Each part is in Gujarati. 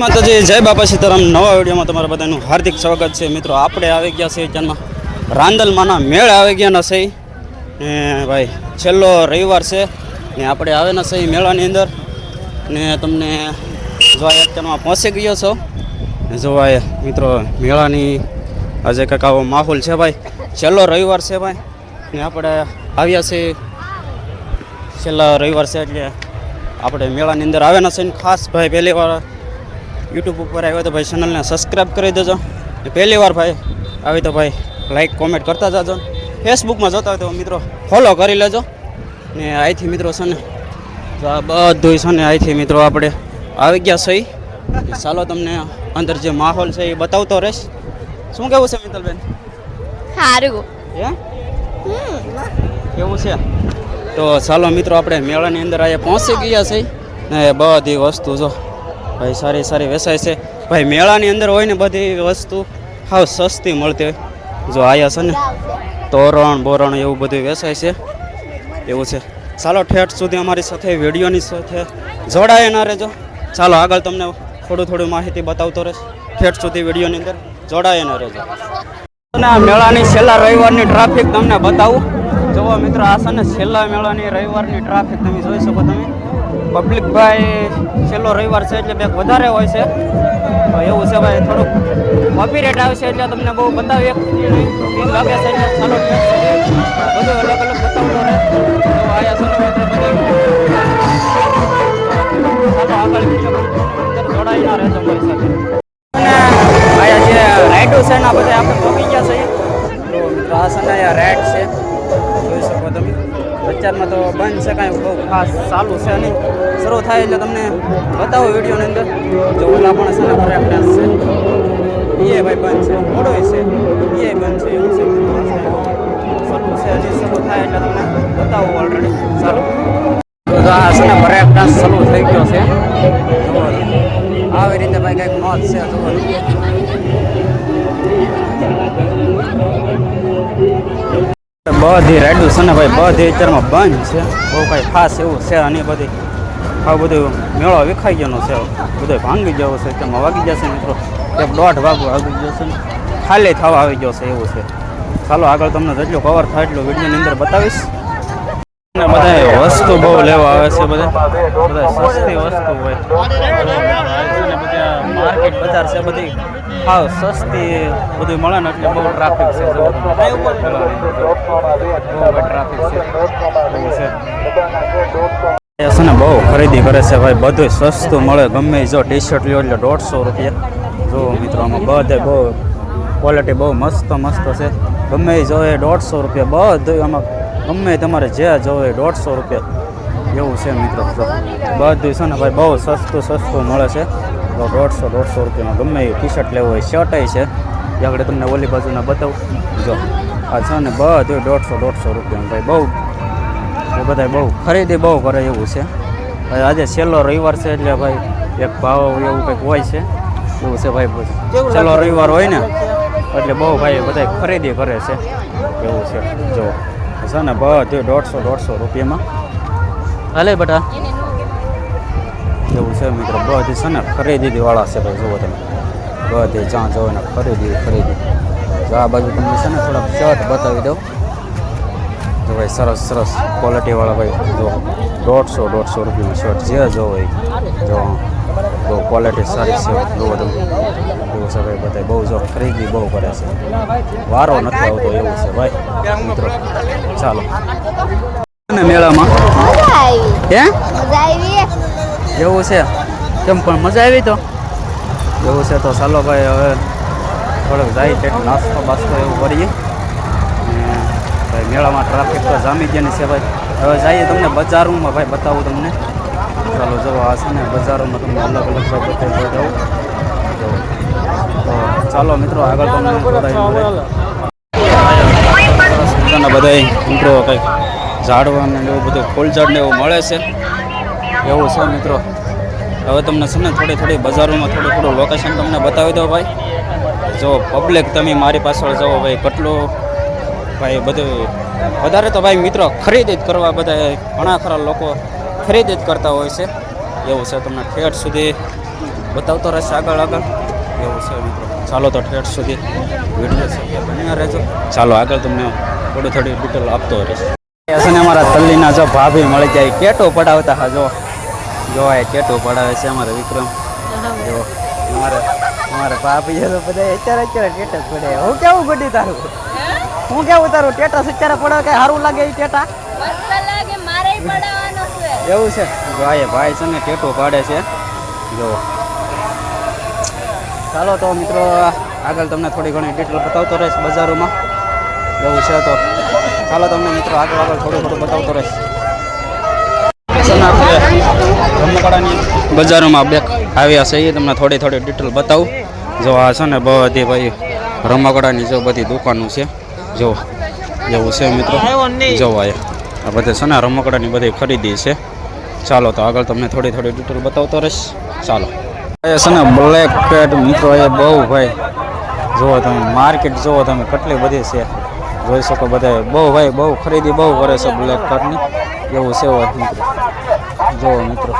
માતાજી, જય બાપા સીતારામ. નવા વિડીયોમાં તમારા બધાનું હાર્દિક સ્વાગત છે. મિત્રો, આપણે આવી ગયા છે ત્યાંમાં રાંદલમાંના મેળ આવી ગયા છે ને ભાઈ, છેલ્લો રવિવાર છે. ને આપણે આવેલા છે મેળાની અંદર. ને તમને જો અત્યારમાં પહોંચી ગયો છો. ને જો આ મિત્રો, મેળાની આજે કંઈક આવો માહોલ છે ભાઈ. છેલ્લો રવિવાર છે ભાઈ. ને આપણે આવ્યા છીએ. છેલ્લા રવિવાર છે એટલે આપણે મેળાની અંદર આવ્યા છે ને ખાસ ભાઈ, પહેલી વાર યુટ્યુબ ઉપર આવ્યો તો ભાઈ ચેનલને સબસ્ક્રાઈબ કરી દેજો. પહેલી વાર ભાઈ આવી તો ભાઈ લાઈક કોમેન્ટ કરતા જાજો. ફેસબુકમાં જોતા હોય તો મિત્રો ફોલો કરી લેજો. ને અહીંથી મિત્રો છે ને તો આ બધું છે ને અહીંથી મિત્રો આપણે આવી ગયા સહી ચાલો તમને અંદર જે માહોલ છે એ બતાવતો રહીશ. શું કેવું છે મિત્તલબેન? સારું હે? કેવું છે? તો ચાલો મિત્રો આપણે મેળાની અંદર અહીંયા પહોંચી ગયા છે ને બધી વસ્તુ જો ભાઈ, સારી સારી વેચાય છે. ભાઈ, મેળાની અંદર હોય ને બધી વસ્તુ હાવ સસ્તી મળતી હોય. જો આયા છે ને, તોરણ, બોરણ એવું બધું વેચાય છે. એવું છે. ચાલો, ઠેઠ સુધી અમારી સાથે, વિડીયોની સાથે જોડાય ના રહેજો. ચાલો, આગળ તમને થોડું થોડું માહિતી બતાવતો રહેશ. ઠેઠ સુધી વિડીયોની અંદર જોડાય ના રહેજો. અને મેળાની છેલ્લા રવિવારની ટ્રાફિક તમને બતાવું. જુઓ મિત્રો, આ છે ને છેલ્લા મેળાની રવિવારની ટ્રાફિક તમે જોઈ શકો તમે. પબ્લિક ભાઈ છેલ્લો રવિવાર છે એટલે બેક વધારે હોય છે. એવું છે ભાઈ, થોડુંક કોપી રેટ આવશે એટલે તમને બહુ બતાવી એક લાગે છે અલગ અલગ બતાવતો આગળ જોડાઈ ના રહેજો હોય સાથે. અત્યારમાં છે કાંઈ બહુ ખાસ ચાલુ છે નહીં. શરૂ થાય એટલે તમને બતાવો વિડીયોની અંદર. જો ઓલા પણ છે ને ફરે ફ્રેશ છે. એ ભાઈ બંધ છે. મોડો છે. એ બંધ છે. એવું છે. શરૂ છે હજી શરૂ થાય એટલે તમને બતાવો ઓલરેડી ચાલો. તો આ છે ને ડાન્સ શરૂ થઈ ગયો છે. આવી રીતે ભાઈ કંઈક મોત છે. બધી રાઈડો છે ને ભાઈ, બધી અત્યારમાં બંધ છે. બહુ કાંઈ ખાસ એવું છે અને બધી આ બધું મેળો વિખાઈ ગયો છે. બધો ભાંગી ગયો છે, અત્યારમાં વાગી જશે મિત્રો. એક દોઢ વાગો વાગી ગયો છે. ને ખાલી થવા આવી ગયો છે એવું છે. ચાલો આગળ તમને જેટલું કવર થાય એટલું વિડીયોની અંદર બતાવીશ. અને બધા વસ્તુ બહુ લેવા આવે છે બધા બધા સસ્તી વસ્તુ હોય. માર્કેટ બજાર છે બધી હાવ સસ્તી બધું મળે ને એટલે બહુ ટ્રાફિક છે જો. ટ્રાફિક છે છે ને બહુ ખરીદી કરે છે ભાઈ બધું સસ્તું મળે ગમે જો ટી શર્ટ લ્યો એટલે દોઢસો રૂપિયા. જો મિત્રો આમાં બધે બહુ ક્વોલિટી બહુ મસ્ત મસ્ત છે. ગમે જોવે દોઢસો રૂપિયા બધું આમાં ગમે તમારે જે જોવે દોઢસો રૂપિયા. એવું છે મિત્રો બધું છે ને ભાઈ બહુ સસ્તું સસ્તું મળે છે. તો દોઢસો દોઢસો રૂપિયાનો ગમે એ ટી શર્ટ લેવો હોય શર્ટ છે. એ આપણે તમને ઓલી બાજુના બતાવું. જો આ છે ને બધું દોઢસો દોઢસો રૂપિયાનો ભાઈ બહુ. એ બધા બહુ. ખરીદી બહુ કરે એવું છે. આજે છેલ્લો રવિવાર છે એટલે ભાઈ એક ભાવ એવું કંઈક હોય છે. એવું છે ભાઈ છેલ્લો રવિવાર હોય ને એટલે બહુ ભાઈ બધા ખરીદી કરે છે. એવું છે. જો છે ને બધું દોઢસો દોઢસો રૂપિયામાં. હાલે બેટા. એવું છે મિત્રો. બધી છે ને ખરીદી વાળા છે ભાઈ જુઓ તમે. બધી જ્યાં જુઓ ને ખરીદી ખરીદી. જો આ બાજુ તમને છે ને થોડાક શર્ટ બતાવી દઉં. જો ભાઈ સરસ સરસ ક્વોલિટીવાળા ભાઈ જો દોઢસો દોઢસો રૂપિયાનો શર્ટ જે જો હોય જો બહુ ક્વોલિટી સારી છે. જુઓ તમે. એવું છે ભાઈ બધા બહુ જો ખરીદી બહુ કરે છે. વારો નથી આવતો એવું છે ભાઈ મિત્રો. ચાલો. મેળામાં? હે? એવું છે. કેમ પણ મજા આવી તો. એવું છે તો ચાલો ભાઈ, હવે થોડોક જાય કંઈક નાસ્તો બાસ્તો એવું કરીએ. ભાઈ, મેળામાં ટ્રાફિક તો જામી ગયાની છે ભાઈ. હવે જઈએ તમને બજારોમાં ભાઈ, બતાવું તમને. ચાલો, જો આ ને, બજારોમાં તમને અલગ અલગ ભાઈ બતાવી જાઉં તો ચાલો મિત્રો, આગળ તમને બધા બધા મિત્રો કંઈક ઝાડવાને ને એવું બધું ફૂલઝાડ ને એવું મળે છે. એવું છે મિત્રો. હવે તમને છે ને થોડી થોડી બજારોમાં થોડું થોડું લોકેશન તમને બતાવી દો ભાઈ. જો પબ્લિક તમે મારી પાછળ જાઓ ભાઈ, કેટલું ભાઈ બધું વધારે તો ભાઈ મિત્રો ખરીદી જ કરવા બધા ઘણા ખરા લોકો ખરીદી જ કરતા હોય છે. એવું છે તમને ઠેઠ સુધી બતાવતો રહેશે આગળ આગળ. એવું છે મિત્રો. ચાલો તો ઠેઠ સુધી વીડિયો બન્યા રહેજો. ચાલો આગળ તમને થોડી થોડી ડિટેલ આપતો રહેશે. ને અમારા તલ્લીના જો ભાભી મળી જાય, કેટો પડાવતા હા જો જો એ કેટો પડાવે છે અમારે વિક્રમ. જો અમારે અમારે ભાભી તો બધા અત્યારે અત્યારે ટેટસ પડે હું કેવું ગડી તારું? હું કેવું તારું? ટેટસ અત્યારે પડે કઈ સારું લાગે એ ટેટા? એવું છે? જો આ ભાઈ છે ને ટેટો પાડે છે. જો. ચાલો તો મિત્રો આગળ તમને થોડી ઘણી ડિટેલ બતાવતો રહીશ બજારોમાં. એવું છે તો. ચાલો તમને મિત્રો આગળ આગળ થોડું થોડું બતાવતો રહીશ. બજારોમાં બે આવ્યા છે, એ તમને થોડી થોડી ડિટેલ બતાવું. જો આ છે ને બધી ભાઈ રમકડાની જો બધી દુકાનો છે, જો એવું છે મિત્રો. જોવા આ બધે છે ને રમકડાની બધી ખરીદી છે. ચાલો તો આગળ તમને થોડી થોડી ડિટેલ બતાવતો રહીશ. ચાલો. એ છે ને બ્લેક પેડ મિત્રો, એ બહુ ભાઈ જુઓ તમે માર્કેટ જુઓ તમે કેટલી બધી છે. જોઈ શકો બધા બહુ ભાઈ, બહુ ખરીદી બહુ કરે છે બ્લેક પેટની એવું છે મિત્રો જુઓ મિત્રો,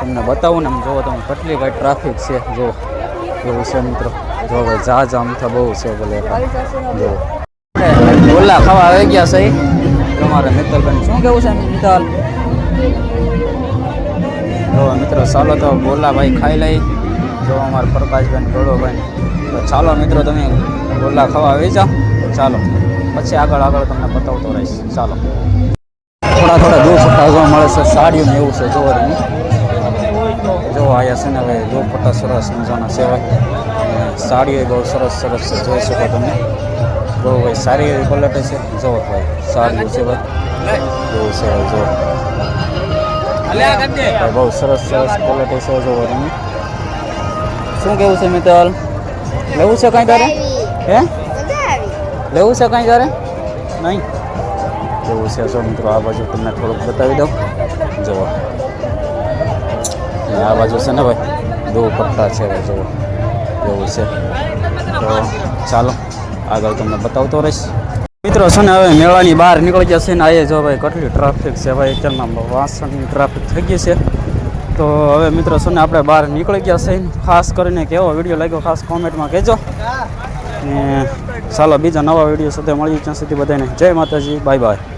તમને બતાવું ને આમ જોવો તમે, કેટલી કાંઈ ટ્રાફિક છે જો એવું છે મિત્રો. જો ભાઈ જા જામ તો બહુ છે બોલે જો ગોલા ખાવા આવી ગયા છે. તમારે મિત્તલબેન શું કેવું છે, મિત્તલ? જો મિત્રો, ચાલો તો ગોલા ભાઈ ખાઈ લઈ. જો અમારા પ્રકાશભાઈ ગોળોભાઈ. તો ચાલો મિત્રો, તમે ગોલા ખાવા આવી જાઓ. ચાલો. પછી આગળ આગળ તમને બતાવતો રહીશ. ચાલો. થોડા થોડા દુપટ્ટા જોવા મળે છે સાડીઓ ને એવું છે જોવા તમે. જો આયા છે ને હવે દુપટ્ટા સરસ મજાના છે ભાઈ અને સાડીઓ બહુ સરસ સરસ છે જોઈ શકો તમે. બહુ ભાઈ સારી એવી ક્વોલિટી છે. જો ભાઈ સાડીઓ છે ભાઈ. એવું છે ભાઈ જો. ભાઈ બહુ સરસ સરસ ક્વોલિટી છે જોવો તમે. શું કેવું છે મિત્તલ? લેવું છે કાંઈ તારે? હે? લેવું છે કાંઈ તારે? નહીં. એવું છે જો મિત્રો આ બાજુ તમને થોડુંક બતાવી દઉં. જુઓ. આ બાજુ છે ને ભાઈ, દો પટ્ટા છે જુઓ. એવું છે. તો ચાલો, આગળ તમને બતાવતો રહીશ. મિત્રો છે ને હવે મેળાની બહાર નીકળી ગયા છે ને આ જો ભાઈ, કેટલી ટ્રાફિક છે ભાઈ, અત્યારમાં વાસણની ટ્રાફિક થઈ ગઈ છે. તો હવે મિત્રો છે ને આપણે બહાર નીકળી ગયા છે. ખાસ કરીને કેવો વીડિયો લાગ્યો ખાસ કોમેન્ટમાં કહેજો. ને ચાલો બીજા નવા વીડિયો સાથે મળીએ ત્યાં સુધી બધાને જય માતાજી, બાય બાય.